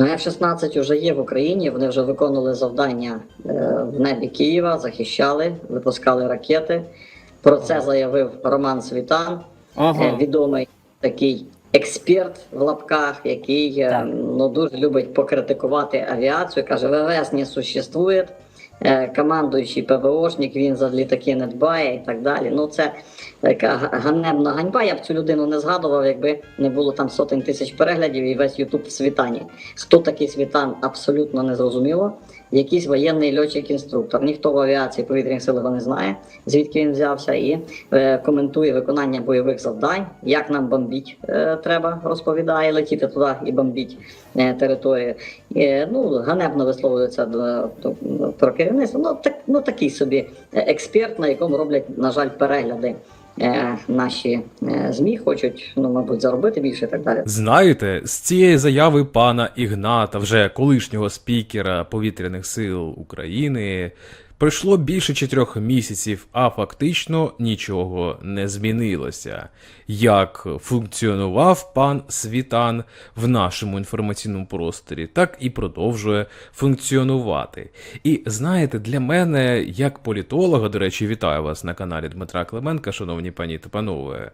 Ну, F-16 вже є в Україні, вони вже виконували завдання е, в небі Києва, захищали, випускали ракети. Про це заявив Роман Світан, е, Ага. відомий такий експерт в лапках, який е, Так. ну, дуже любить покритикувати авіацію. Каже, ВВС не существує. Командуючий ПВОшник, він за літаки не дбає і так далі. Ну це така ганебна ганьба. Я б цю людину не згадував, якби не було там сотень тисяч переглядів і весь Ютуб в світані. Хто такий світан, абсолютно не зрозуміло. Якийсь воєнний льотчик-інструктор. Ніхто в авіації повітряних сил його не знає, звідки він взявся, і е, коментує виконання бойових завдань, як нам бомбіть е, треба, розповідає, летіти туди і бомбіть е, територію. Е, ну, ганебно висловлюється до, до, про керівництво. Ну, так, ну такий собі е, експерт, на якому роблять, на жаль, перегляди. Е, наші е, змі хочуть, ну мабуть, заробити більше і так далі. Знаєте, з цієї заяви пана Ігната, вже колишнього спікера повітряних сил України, пройшло більше чотирьох місяців, а фактично нічого не змінилося. Як функціонував пан Світан в нашому інформаційному просторі, так і продовжує функціонувати. І знаєте, для мене, як політолога, до речі, вітаю вас на каналі Дмитра Клименка, шановні пані та панове.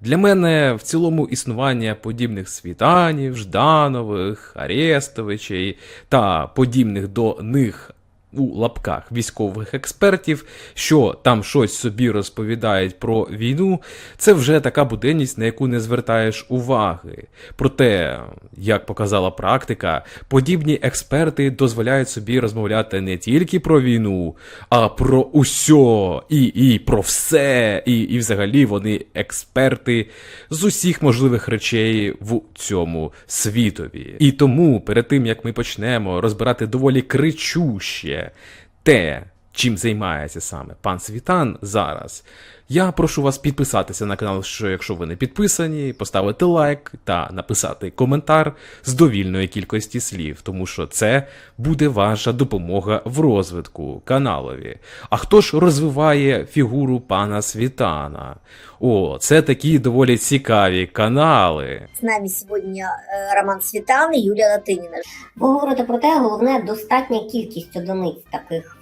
Для мене в цілому існування подібних світанів, Жданових, Арестовичей та подібних до них у лапках військових експертів, що там щось собі розповідають про війну, це вже така буденність, на яку не звертаєш уваги. Проте, як показала практика, подібні експерти дозволяють собі розмовляти не тільки про війну, а про усьо і, і про все, і, і взагалі вони експерти з усіх можливих речей в цьому світові. І тому, перед тим як ми почнемо розбирати доволі кричуще те, чим займається саме пан Світан зараз. Я прошу вас підписатися на канал, що якщо ви не підписані, поставити лайк та написати коментар з довільної кількості слів, тому що це буде ваша допомога в розвитку каналові. А хто ж розвиває фігуру пана Світана? О, це такі доволі цікаві канали. З нами сьогодні е, Роман Світан і Юлія Латиніна. Ви говорите про те, головне достатня кількість одиниць таких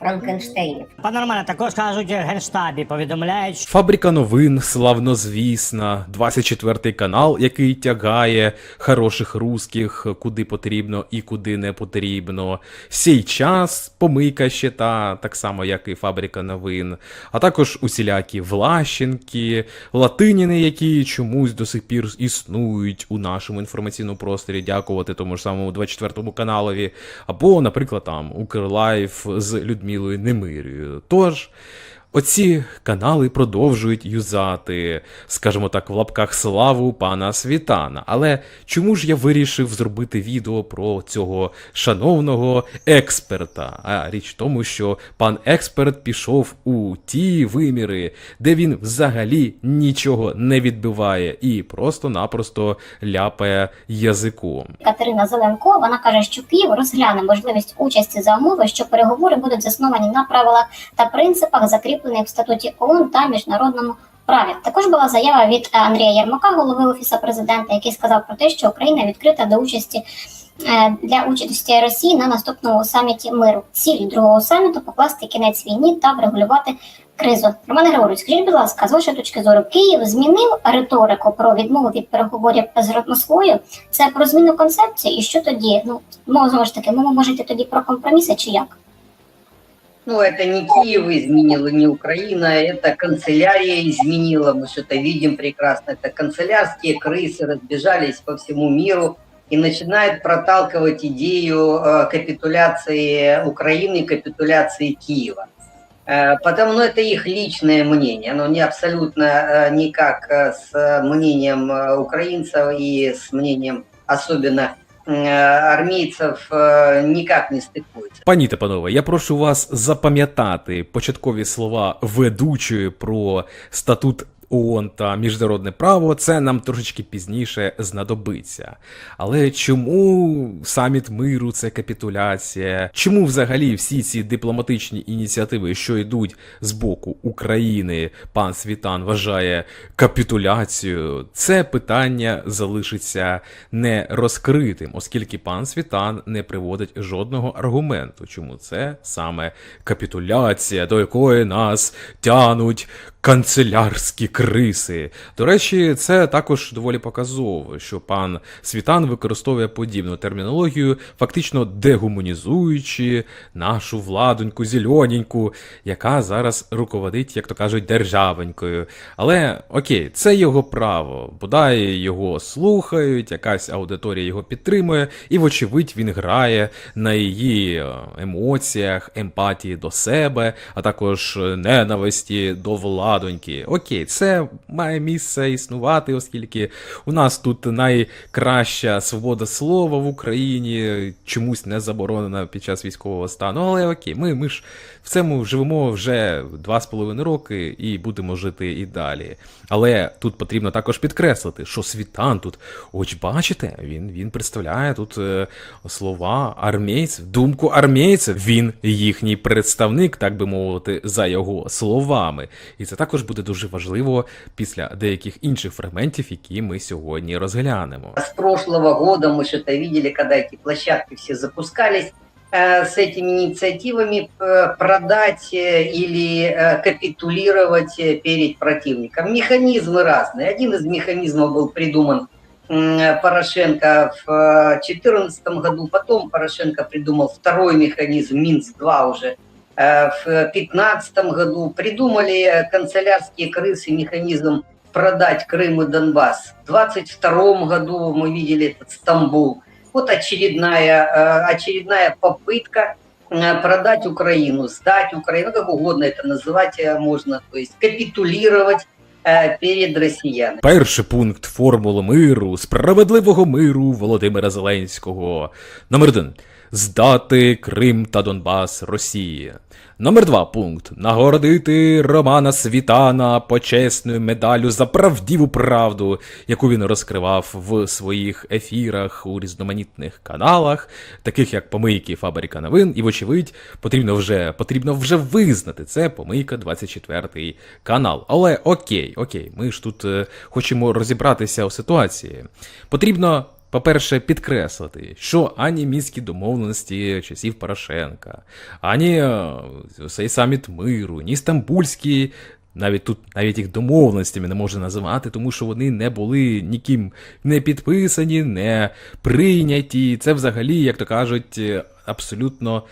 Франкенштейнів. Пане Романе, також кажуть, в генштабі повідомляють, що Фабрика новин, славнозвісна, 24 канал, який тягає хороших русських куди потрібно і куди не потрібно. Сей час, помийка ще та, так само, як і фабрика новин, а також усілякі Влащенки, Латиніни, які чомусь до сих пір існують у нашому інформаційному просторі, дякувати тому ж самому 24 каналові, або, наприклад, там Укрлайф з Людмилою incluir eh, atores, Оці канали продовжують юзати, скажімо так, в лапках славу пана Світана. Але чому ж я вирішив зробити відео про цього шановного експерта? А річ в тому, що пан експерт пішов у ті виміри, де він взагалі нічого не відбиває і просто-напросто ляпає язиком. Катерина Зеленко вона каже, що Київ розгляне можливість участі за умови, що переговори будуть засновані на правилах та принципах, закріплених в статуті ООН та міжнародному праві. Також була заява від Андрія Єрмака, голови офісу президента, який сказав про те, що Україна відкрита до участі. е, Для участі Росії на наступному саміті миру ціль другого саміту покласти кінець війні та врегулювати кризу. Романе Григорович, скажіть, будь ласка, з вашої точки зору, Київ змінив риторику про відмову від переговорів з Москвою. Це про зміну концепції, і що тоді? Ну мова знову ж таки, мова може йти тоді про компроміси чи як? Ну, это не Киев изменил, и не Украина, это канцелярия изменила. Мы что-то видим прекрасно. Это канцелярские крысы разбежались по всему миру и начинают проталкивать идею э, капитуляции Украины, капитуляции Киева. Э, Потому ну, это их личное мнение, оно не абсолютно э, никак с мнением украинцев и с мнением особенно э, армейцев э, никак не стыкуется. Пані та панове, я прошу вас запам'ятати початкові слова ведучої про статут ООН та міжнародне право, це нам трошечки пізніше знадобиться. Але чому саміт миру це капітуляція? Чому взагалі всі ці дипломатичні ініціативи, що йдуть з боку України, пан Світан вважає капітуляцією? Це питання залишиться не розкритим, оскільки пан Світан не приводить жодного аргументу, чому це саме капітуляція, до якої нас тянуть канцелярські криси. До речі, це також доволі показово, що пан Світан використовує подібну термінологію, фактично дегуманізуючи нашу владоньку зільоненьку, яка зараз руководить, як то кажуть, державенькою. Але окей, це його право. Бодай його слухають, якась аудиторія його підтримує, і, вочевидь, він грає на її е, емоціях, емпатії до себе, а також е, ненависті до владоньки. Окей, це має місце існувати, оскільки у нас тут найкраща свобода слова в Україні чомусь не заборонена під час військового стану. Але окей, ми, ми ж в цьому живемо вже два з половиною роки і будемо жити і далі. Але тут потрібно також підкреслити, що світан тут, ось бачите, він, він представляє тут е, слова армійців, думку армійців. Він їхній представник, так би мовити, за його словами. І це також буде дуже важливо після деяких інших фрагментів, які ми сьогодні розглянемо. С прошлого года мы что-то видели, когда эти площадки все запускались, э, с этими инициативами э, продать э, или э, капитулировать э, перед противником. Механизмы разные. Один из механизмов был придуман м, Порошенко в 2014 году, потом Порошенко придумал второй механизм, Минск-2 уже, э, в 2015 году. Придумали э, канцелярские крысы механизм продать Крым и Донбасс. В 2022 году мы видели этот Стамбул. Вот очередная, э, очередная попытка э, продать Украину, сдать Украину, как угодно это называть э, можно, то есть капитулировать э, перед россиянами. Перший пункт формули миру, справедливого миру Володимира Зеленського. Номер один. Здати Крим та Донбас Росії. Номер два пункт. Нагородити Романа Світана почесною медаллю за правдиву правду, яку він розкривав в своїх ефірах у різноманітних каналах, таких як Помийки Фабрика новин, і, вочевидь, потрібно вже, потрібно вже визнати це Помийка 24 канал. Але окей, окей, ми ж тут е, хочемо розібратися у ситуації. Потрібно по-перше, підкреслити, що ані мінські домовленості часів Порошенка, ані е, цей саміт миру, ні стамбульські, навіть тут навіть їх домовленостями не можна називати, тому що вони не були ніким не підписані, не прийняті. Це взагалі, як то кажуть, е, абсолютно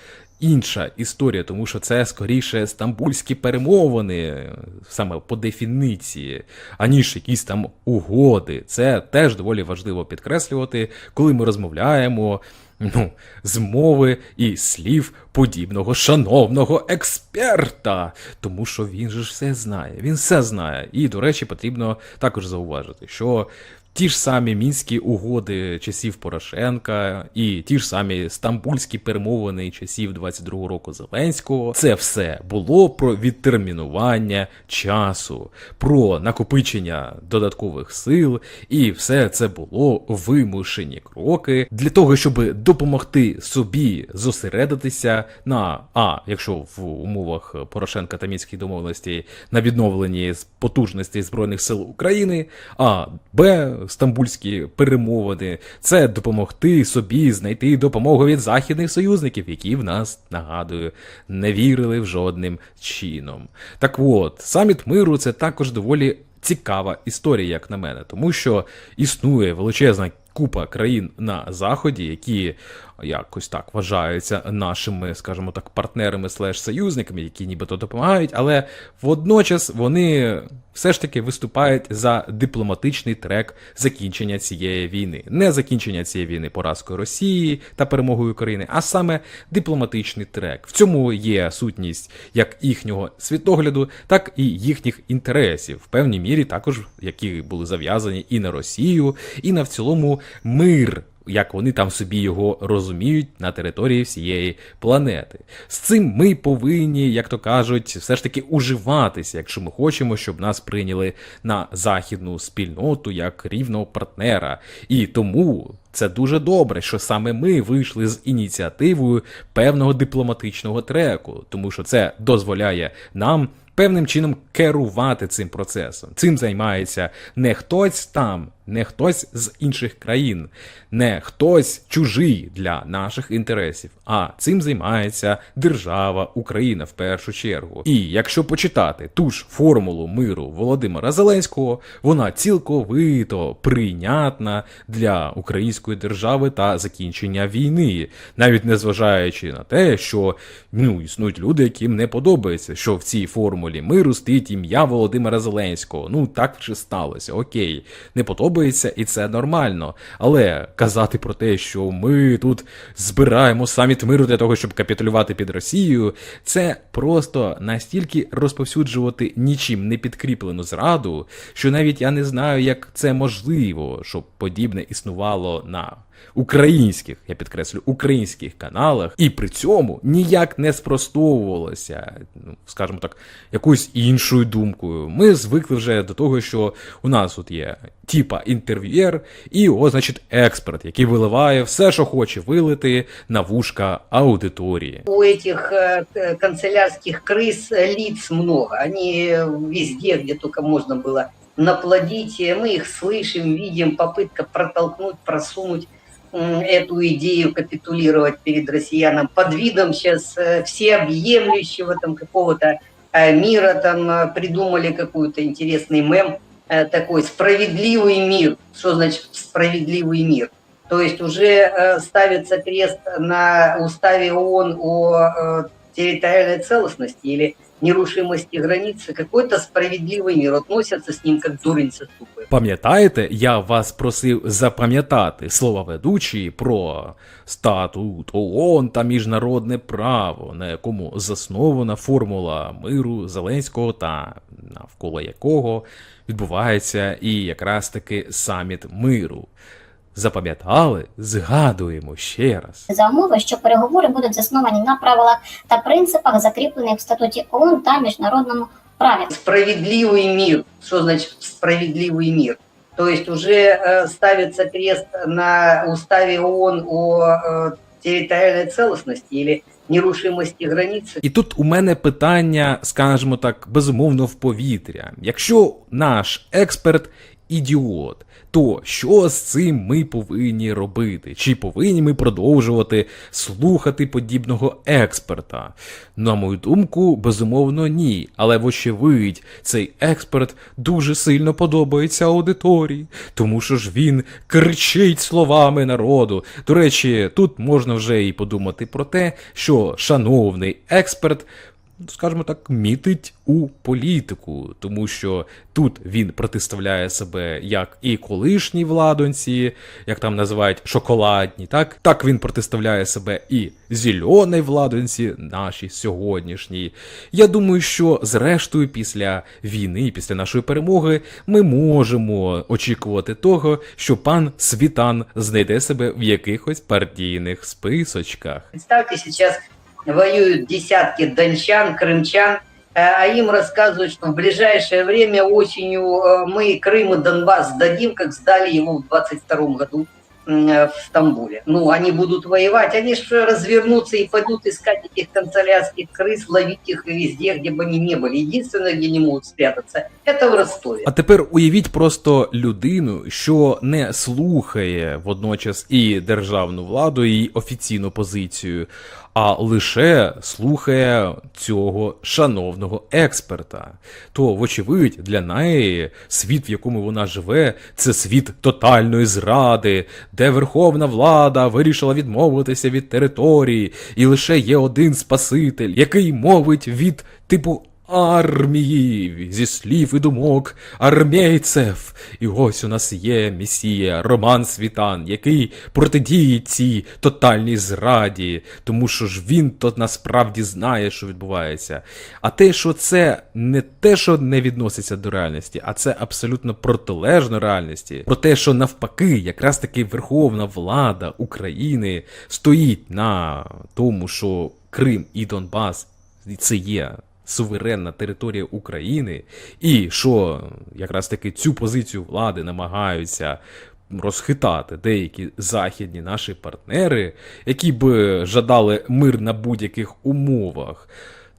інша історія, тому що це скоріше стамбульські перемовини, саме по дефініції, аніж якісь там угоди. Це теж доволі важливо підкреслювати, коли ми розмовляємо. Ну, з мови і слів подібного шановного експерта, тому що він же все знає, він все знає. І, до речі, потрібно також зауважити, що ті ж самі мінські угоди часів Порошенка і ті ж самі стамбульські перемовини часів 22-го року Зеленського, це все було про відтермінування часу, про накопичення додаткових сил, і все це було вимушені кроки для того, щоб допомогти собі зосередитися на а, якщо в умовах Порошенка та мінських домовленостей на відновленні з потужностей збройних сил України, а б стамбульські перемовини це допомогти собі знайти допомогу від західних союзників, які в нас нагадую не вірили в жодним чином. Так от, саміт миру це також доволі цікава історія, як на мене, тому що існує величезна купа країн на заході, які якось так вважаються нашими, скажімо так, партнерами слеш союзниками, які нібито допомагають, але водночас вони все ж таки виступають за дипломатичний трек закінчення цієї війни, не закінчення цієї війни поразкою Росії та перемогою України, а саме дипломатичний трек. В цьому є сутність як їхнього світогляду, так і їхніх інтересів, в певній мірі також які були зав'язані і на Росію, і на в цілому мир як вони там собі його розуміють на території всієї планети. З цим ми повинні, як то кажуть, все ж таки уживатися, якщо ми хочемо, щоб нас прийняли на західну спільноту як рівного партнера. І тому це дуже добре, що саме ми вийшли з ініціативою певного дипломатичного треку, тому що це дозволяє нам певним чином керувати цим процесом. Цим займається не хтось там, не хтось з інших країн, не хтось чужий для наших інтересів, а цим займається держава Україна в першу чергу. І якщо почитати ту ж формулу миру Володимира Зеленського, вона цілковито прийнятна для української держави та закінчення війни, навіть незважаючи на те, що ну існують люди, яким не подобається, що в цій формулі миру стоїть ім'я Володимира Зеленського. Ну так вже сталося. Окей, не подобається, і це нормально. Але казати про те, що ми тут збираємо саміт миру для того, щоб капітулювати під Росією, це просто настільки розповсюджувати нічим не підкріплену зраду, що навіть я не знаю, як це можливо, щоб подібне існувало на українських, я підкреслю, українських каналах, і при цьому ніяк не спростовувалося, ну скажімо так, якоюсь іншою думкою. Ми звикли вже до того, що у нас тут є типа інтерв'єр, і о, значить, експерт, який виливає все, що хоче вилити на вушка аудиторії. У этих э, к- канцелярских крыс э, лиц много. Они э, везде, где только можно было наплодить. И Мы их слышим, видим, попытка протолкнуть, просунуть м, эту идею капитулировать перед россиянам под видом сейчас всеобъемлющего там какого-то э, мира, там э, придумали какой-то интересный мем э, такой «Справедливый мир». Что значит «справедливый мир»? То есть уже э, ставится крест на уставе ООН о э, территориальной целостности или нерушимости границы. Какой-то справедливый мир. Относятся с ним как дурень со ступой. Пам'ятаєте, я вас просив запам'ятати слова ведучі про статут ООН та міжнародне право, на якому заснована формула миру Зеленського та навколо якого відбувається і якраз таки саміт миру Запам'ятали? Згадуємо ще раз. за умови, що переговори будуть засновані на правилах та принципах, закріплених в статуті ООН та міжнародному праві. Справедливый мир. Что значит справедливый мир? То есть уже э, ставится крест на уставе ООН о э, территориальной целостности или нерушимости границы. І тут у мене питання, скажімо так, безумовно, в повітря. Якщо наш експерт ідіот, то що з цим ми повинні робити? Чи повинні ми продовжувати слухати подібного експерта? На мою думку, безумовно, ні. Але вочевидь, цей експерт дуже сильно подобається аудиторії, тому що ж він кричить словами народу. До речі, тут можна вже і подумати про те, що шановний експерт скажімо так, мітить у політику, тому що тут він протиставляє себе як і колишній владонці, як там називають шоколадні, так так він протиставляє себе і зеленій владонці, нашій сьогоднішній. Я думаю, що зрештою, після війни, після нашої перемоги, ми можемо очікувати того, що пан Світан знайде себе в якихось партійних списочках. Представьте, сейчас воюют десятки дончан, крымчан, э, а им рассказывают, что в ближайшее время осенью э, мы Крым и Донбасс сдадим, как сдали его в 22 году м, э, в Стамбуле. Ну, они будут воевать, они же развернутся и пойдут искать этих канцелярских крыс, ловить их везде, где бы они ни были. Единственное, где не могут спрятаться, это в Ростове. А тепер уявіть просто людину, що не слухає водночас і державну владу, і офіційну позицію, а лише слухає цього шановного експерта. То, вочевидь, для неї світ, в якому вона живе, це світ тотальної зради, де верховна влада вирішила відмовитися від території, і лише є один спаситель, який мовить від типу армії зі слів і думок армійців. І ось у нас є месія Роман Світан, який протидіє цій тотальній зраді, тому що ж він то насправді знає, що відбувається. А те, що це не те, що не відноситься до реальності, а це абсолютно протилежно реальності. Про те, що навпаки, якраз таки верховна влада України стоїть на тому, що Крим і Донбас це є суверенна територія України, і що якраз таки цю позицію влади намагаються розхитати деякі західні наші партнери, які б жадали мир на будь-яких умовах,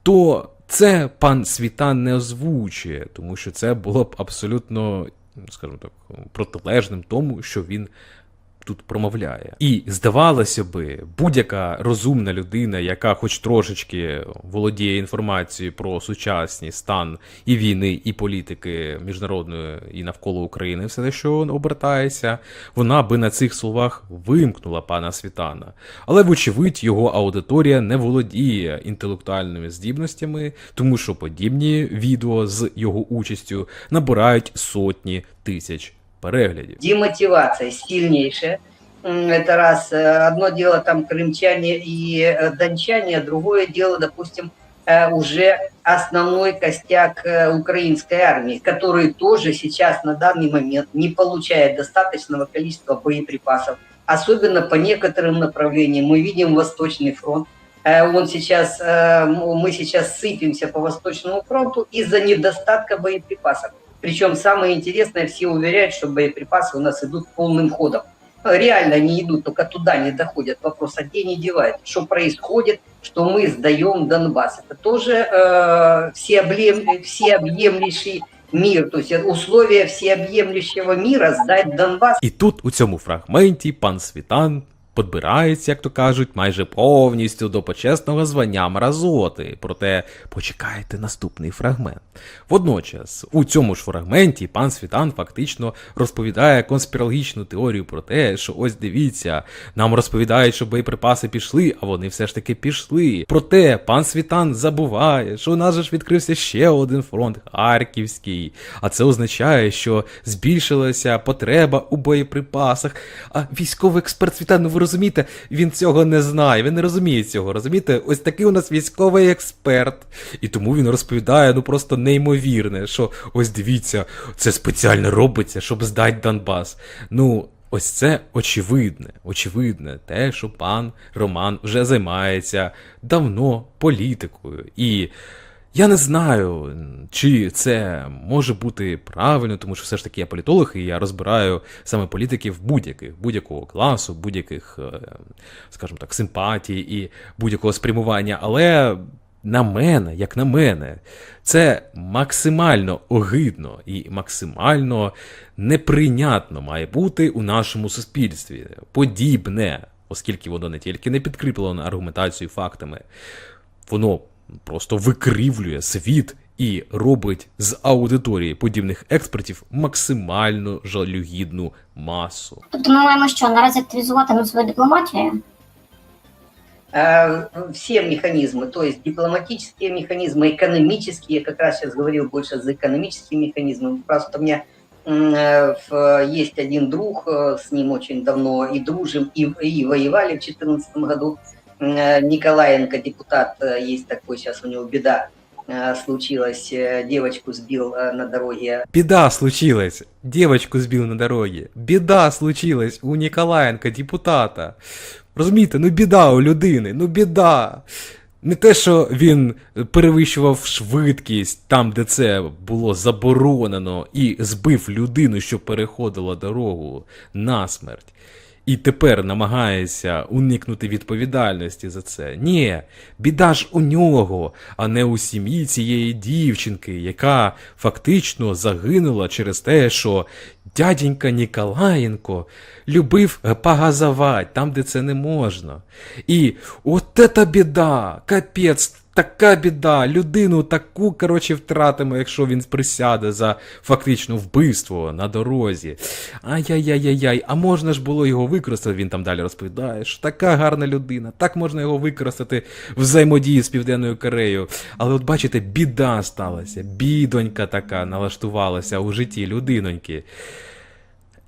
то це пан Світан не озвучує, тому що це було б абсолютно, скажімо так, протилежним тому, що він тут промовляє. І здавалося би, будь-яка розумна людина, яка хоч трошечки володіє інформацією про сучасний стан і війни, і політики міжнародної і навколо України, все те, що обертається, вона би на цих словах вимкнула пана Світана. Але, вочевидь, його аудиторія не володіє інтелектуальними здібностями, тому що подібні відео з його участю набирають сотні тисяч переглядів. Демотивация сильнейшая. М, Это раз. Э, Одно дело там крымчане и э, дончане, а другое дело, допустим, э, уже основной костяк украинской армии, который тоже сейчас на данный момент не получает достаточного количества боеприпасов. Особенно по некоторым направлениям. Мы видим Восточный фронт. Он сейчас, мы сейчас сыпемся по Восточному фронту из-за недостатка боеприпасов. Причем самое интересное, все уверяют, что боеприпасы у нас идут полным ходом. Реально они идут, только туда не доходят. Вопрос, а где они девают? Что происходит, что мы сдаем Донбасс? Это тоже э, всеобъем- всеобъемлющий мир, то есть это условия всеобъемлющего мира сдать Донбасс. І тут у цьому фрагменті пан Світан подбирається, як то кажуть, майже повністю до почесного звання мразоти. Проте почекайте наступний фрагмент. Водночас, у цьому ж фрагменті пан Світан фактично розповідає конспірологічну теорію про те, що ось дивіться, нам розповідають, що боєприпаси пішли, а вони все ж таки пішли. Проте пан Світан забуває, що у нас же ж відкрився ще один фронт Харківський. А це означає, що збільшилася потреба у боєприпасах. А військовий експерт Світан, ви розумієте, він цього не знає, він не розуміє цього. Розумієте, ось такий у нас військовий експерт. І тому він розповідає ну просто неймовірне, що ось дивіться, це спеціально робиться, щоб здати Донбас. Ну. Ось це очевидне, очевидне, те, що пан Роман вже займається давно політикою. І я не знаю, чи це може бути правильно, тому що все ж таки я політолог, і я розбираю саме політиків будь-яких, будь-якого класу, будь-яких, е, скажімо так, симпатій і будь-якого спрямування. Але на мене, як на мене, це максимально огидно і максимально неприйнятно має бути у нашому суспільстві. Подібне, оскільки воно не тільки не підкріплено аргументацією фактами, воно просто викривлює світ і робить з аудиторії подібних експертів максимально жалюгідну масу. Тобто ми маємо що наразі активізувати ну, свою дипломатію? Э, все механизмы, то есть дипломатические механизмы, экономические, я как раз сейчас говорил больше за экономические механизмы, просто у меня м, э, в- есть один друг, э, с ним очень давно и дружим, и, и воевали в 2014 году, М, э, Николаенко, депутат, э, есть такой, сейчас у него беда э, случилась, э, девочку сбил э, на дороге Біда случилась. Девочку збив на дорогі. Біда случилась у Ніколаєнка, депутата. Розумієте, ну біда у людини, ну біда. Не те, що він перевищував швидкість там, де це було заборонено, і збив людину, що переходила дорогу на смерть. І тепер намагається уникнути відповідальності за це. Ні, біда ж у нього, а не у сім'ї цієї дівчинки, яка фактично загинула через те, що дяденька Ніколаєнко любив погазувати там, де це не можна. І от ета біда, капець. Така біда, людину таку, коротше, втратимо, якщо він присяде за фактично вбивство на дорозі. Ай-яй-яй-яй-яй, а можна ж було його використати, він там далі розповідає, що така гарна людина, так можна його використати в взаємодії з Південною Кореєю. Але от бачите, біда сталася, бідонька така налаштувалася у житті людиноньки.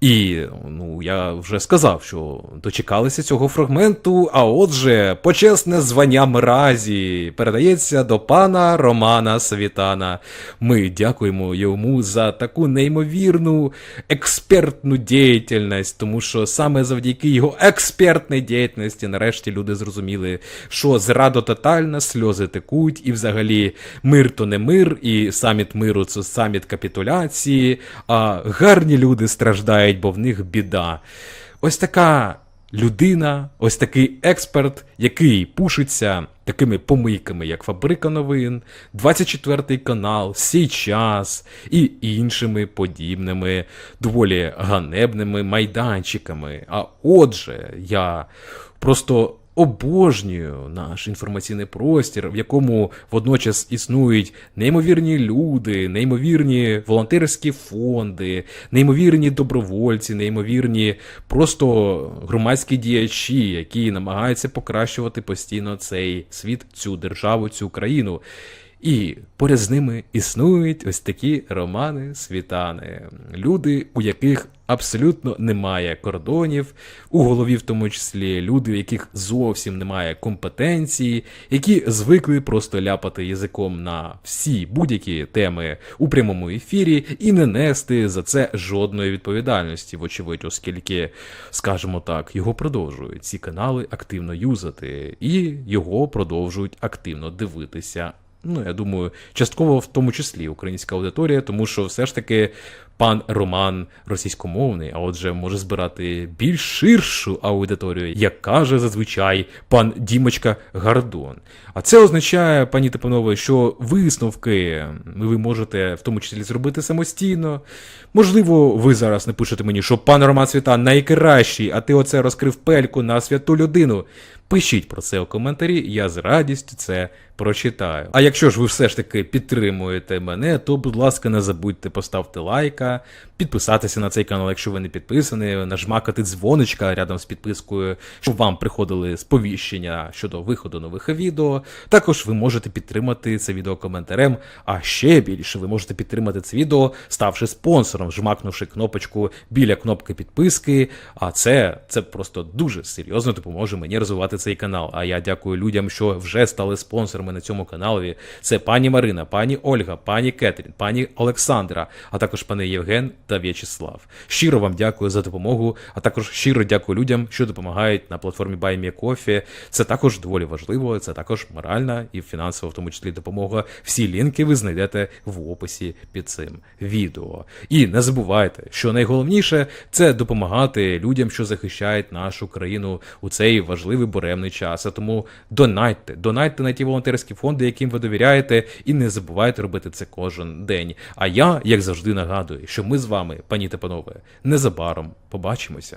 І ну я вже сказав, що дочекалися цього фрагменту. А отже, почесне звання мразі передається до пана Романа Світана. Ми дякуємо йому за таку неймовірну експертну діяльність, тому що саме завдяки його експертній діяльності нарешті люди зрозуміли, що зрада тотальна, сльози текуть, і взагалі мир то не мир, і саміт миру це саміт капітуляції. А гарні люди страждають, бо в них біда. Ось така людина, ось такий експерт, який пушиться такими помийками, як Фабрика новин, 24 канал, Сій час і іншими подібними доволі ганебними майданчиками. А отже, я просто обожнюю наш інформаційний простір, в якому водночас існують неймовірні люди, неймовірні волонтерські фонди, неймовірні добровольці, неймовірні просто громадські діячі, які намагаються покращувати постійно цей світ, цю державу, цю країну. І поряд з ними існують ось такі романи світани, люди, у яких абсолютно немає кордонів, у голові в тому числі люди, у яких зовсім немає компетенції, які звикли просто ляпати язиком на всі будь-які теми у прямому ефірі і не нести за це жодної відповідальності, вочевидь, оскільки, скажімо так, його продовжують ці канали активно юзати, і його продовжують активно дивитися Ну, я думаю, частково в тому числі українська аудиторія, тому що все ж таки пан Роман російськомовний, а отже, може збирати більш ширшу аудиторію, як каже зазвичай пан Дімочка Гардон. А це означає, пані та панове, що висновки ви можете в тому числі зробити самостійно. Можливо, ви зараз напишете мені, що пан Роман Світа найкращий, а ти оце розкрив пельку на святу людину. Пишіть про це у коментарі, я з радістю це прочитаю. А якщо ж ви все ж таки підтримуєте мене, то, будь ласка, не забудьте поставити лайка, підписатися на цей канал, якщо ви не підписані, нажмакати дзвоничка рядом з підпискою, щоб вам приходили сповіщення щодо виходу нових відео. Також ви можете підтримати це відео коментарем, а ще більше ви можете підтримати це відео, ставши спонсором, жмакнувши кнопочку біля кнопки підписки. А це, це просто дуже серйозно допоможе мені розвивати цей канал. А я дякую людям, що вже стали спонсорами на цьому каналі. Це пані Марина, пані Ольга, пані Кетрін, пані Олександра, а також пани Євген та В'ячеслав. Щиро вам дякую за допомогу, а також щиро дякую людям, що допомагають на платформі BuyMeCoffee. Це також доволі важливо, це також моральна і фінансова, в тому числі допомога. Всі лінки ви знайдете в описі під цим відео. І не забувайте, що найголовніше це допомагати людям, що захищають нашу країну у цей важливий буремний час. А тому донайте, донайте на ті волонтерські фонди, яким ви довіряєте, і не забувайте робити це кожен день. А я, як завжди, нагадую, що ми з вами, пані та панове, незабаром побачимося.